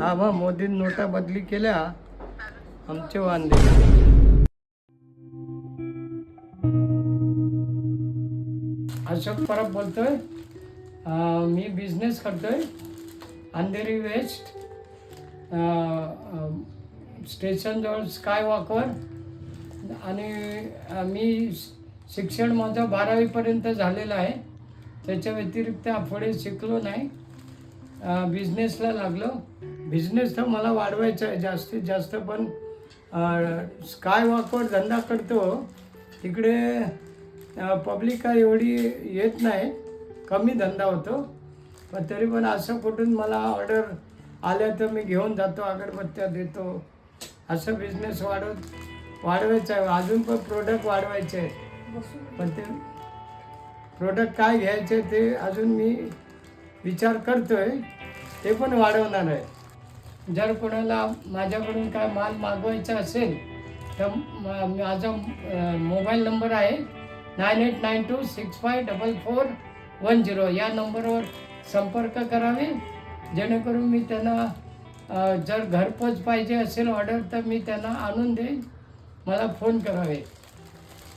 थांबा मोदीन नोटा बदली केल्या. आमचे वांदे. अशोक परब बोलतोय. मी बिझनेस करतोय. अंधेरी वेस्ट स्टेशनजवळ स्काय वॉकवर आणि मी शिक्षण माझं बारावीपर्यंत झालेलं आहे. त्याच्या व्यतिरिक्त पुढे शिकलो नाही. बिझनेसला लागलो. बिझनेस तर मला वाढवायचा आहे जास्तीत जास्त पण स्काय वॉकवर धंदा करतो तिकडे पब्लिक काय एवढी येत नाही. कमी धंदा होतो. पण तरी पण असं कुठून मला ऑर्डर आल्या तर मी घेऊन जातो अगरबत्त्या देतो. असं बिझनेस वाढवत वाढवायचं आहे. अजून पण प्रोडक्ट वाढवायचे आहे पण ते प्रोडक्ट काय घ्यायचे ते अजून मी विचार करतो आहे ते पण वाढवणार आहे. जर कोणाला माझ्याकडून काय माल मागवायचा असेल तर म- माझा मोबाईल नंबर आहे nine eight nine two six five double four one zero. या नंबरवर संपर्क करावे. जेणेकरून मी त्यांना जर घरपोच पाहिजे असेल ऑर्डर तर मी त्यांना आणून देईन. मला फोन करावे.